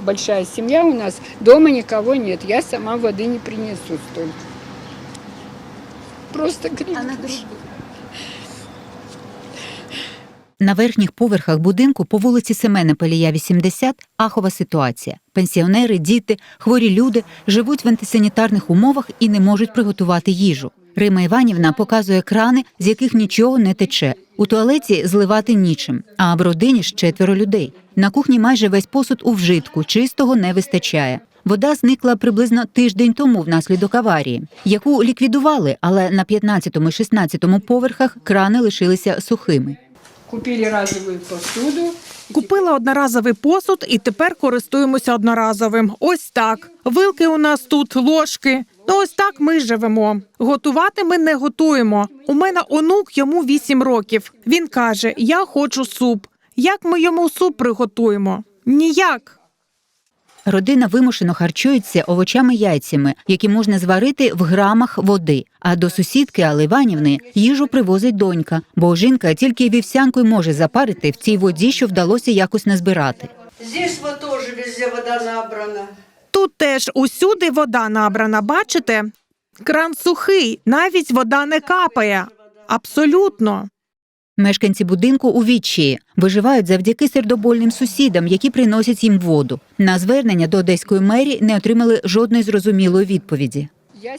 большая семья у нас, дома никого нет. Я сама воды не принесу столько. Просто кричу. На верхніх поверхах будинку по вулиці Семена Палія, 80, ахова ситуація. Пенсіонери, діти, хворі люди живуть в антисанітарних умовах і не можуть приготувати їжу. Рима Іванівна показує крани, з яких нічого не тече. У туалеті зливати нічим, а в родині ж четверо людей. На кухні майже весь посуд у вжитку, чистого не вистачає. Вода зникла приблизно тиждень тому внаслідок аварії, яку ліквідували, але на 15 і 16 поверхах крани лишилися сухими. Купили разовую посуду. Купила одноразовий посуд і тепер користуємося одноразовим. Ось так. Вилки у нас тут, ложки. Ну ось так ми живемо. Готувати ми не готуємо. У мене онук йому 8 років. Він каже: Я хочу суп. Як ми йому суп приготуємо? Ніяк. Родина вимушено харчується овочами яйцями, які можна зварити в грамах води. А до сусідки Алли Іванівни їжу привозить донька, бо жінка тільки вівсянку й може запарити в цій воді, що вдалося якось назбирати. Здесь вот тоже везде вода набрана. Тут теж усюди вода набрана, бачите? Кран сухий, навіть вода не капає. Абсолютно. Мешканці будинку у відчаї виживають завдяки сердобольним сусідам, які приносять їм воду. На звернення до одеської мерії не отримали жодної зрозумілої відповіді.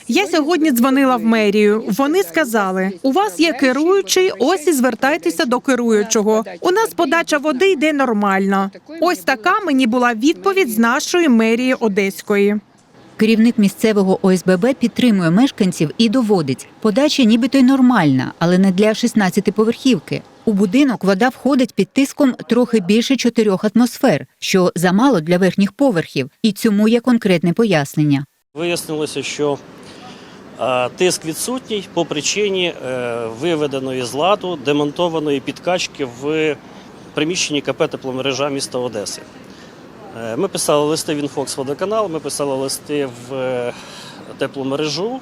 Я сьогодні дзвонила в мерію. Вони сказали: у вас є керуючий, ось і звертайтеся до керуючого. У нас подача води йде нормально. Ось така мені була відповідь з нашої мерії Одеської. Керівник місцевого ОСББ підтримує мешканців і доводить, подача нібито й нормальна, але не для 16-поверхівки. У будинок вода входить під тиском трохи більше 4 атмосфер, що замало для верхніх поверхів, і цьому є конкретне пояснення. Вияснилося, що тиск відсутній по причині е, виведеної з ладу демонтованої підкачки в приміщенні КП тепломережа міста Одеси. Е, Ми писали листи в Інфокс водоканал, ми писали листи в тепломережу.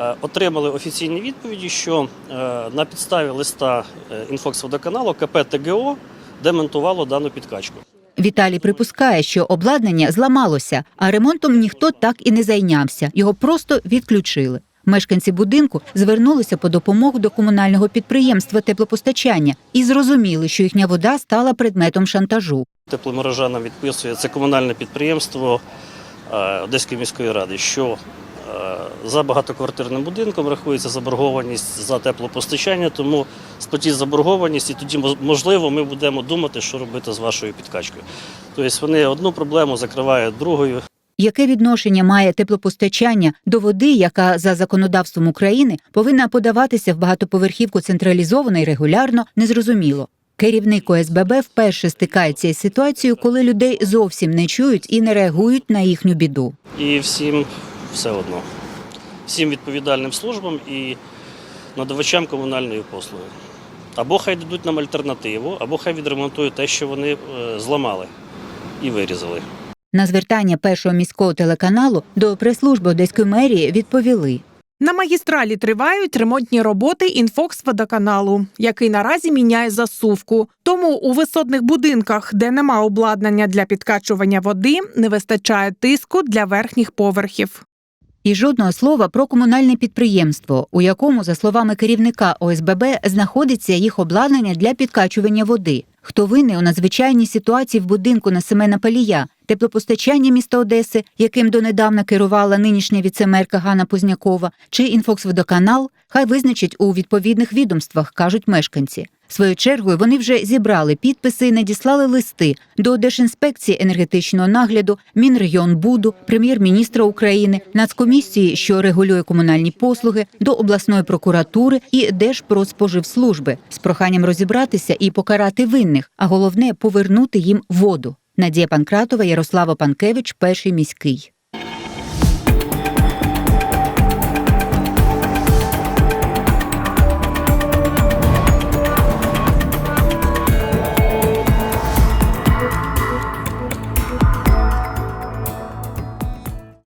Е, Отримали офіційні відповіді, що е, на підставі листа е, Інфокс водоканалу КП ТГО демонтувало дану підкачку. Віталій припускає, що обладнання зламалося, а ремонтом ніхто так і не зайнявся. Його просто відключили. Мешканці будинку звернулися по допомогу до комунального підприємства теплопостачання і зрозуміли, що їхня вода стала предметом шантажу. Тепломережа нам відписує це комунальне підприємство е, Одеської міської ради, що е, за багатоквартирним будинком рахується заборгованість за теплопостачання, тому сплатіть заборгованість, і тоді мож- можливо ми будемо думати, що робити з вашою підкачкою. Тобто вони одну проблему закривають другою. Яке відношення має теплопостачання до води, яка за законодавством України повинна подаватися в багатоповерхівку централізовано і регулярно, незрозуміло. Керівник ОСББ вперше стикається із ситуацією, коли людей зовсім не чують і не реагують на їхню біду. І всім все одно. Всім відповідальним службам і надавачам комунальної послуги. Або хай дадуть нам альтернативу, або хай відремонтують те, що вони е, зламали і вирізали. На звертання першого міського телеканалу до прес-служби Одеської мерії відповіли. На магістралі тривають ремонтні роботи інфокс водоканалу, який наразі міняє засувку. Тому у висотних будинках, де нема обладнання для підкачування води, не вистачає тиску для верхніх поверхів. І жодного слова про комунальне підприємство, у якому, за словами керівника ОСББ, знаходиться їх обладнання для підкачування води. Хто винний у надзвичайній ситуації в будинку на Семена Палія, теплопостачання міста Одеси, яким донедавна керувала нинішня віцемерка Ганна Познякова, чи інфоксводоканал, хай визначать у відповідних відомствах, кажуть мешканці. Своєю чергою вони вже зібрали підписи і надіслали листи до Держінспекції енергетичного нагляду, Мінрегіонбуду, прем'єр-міністра України, Нацкомісії, що регулює комунальні послуги, до обласної прокуратури і Держпродспоживслужби з проханням розібратися і покарати винних, а головне повернути їм воду. Надія Панкратова, Ярослава Панкевич, перший міський.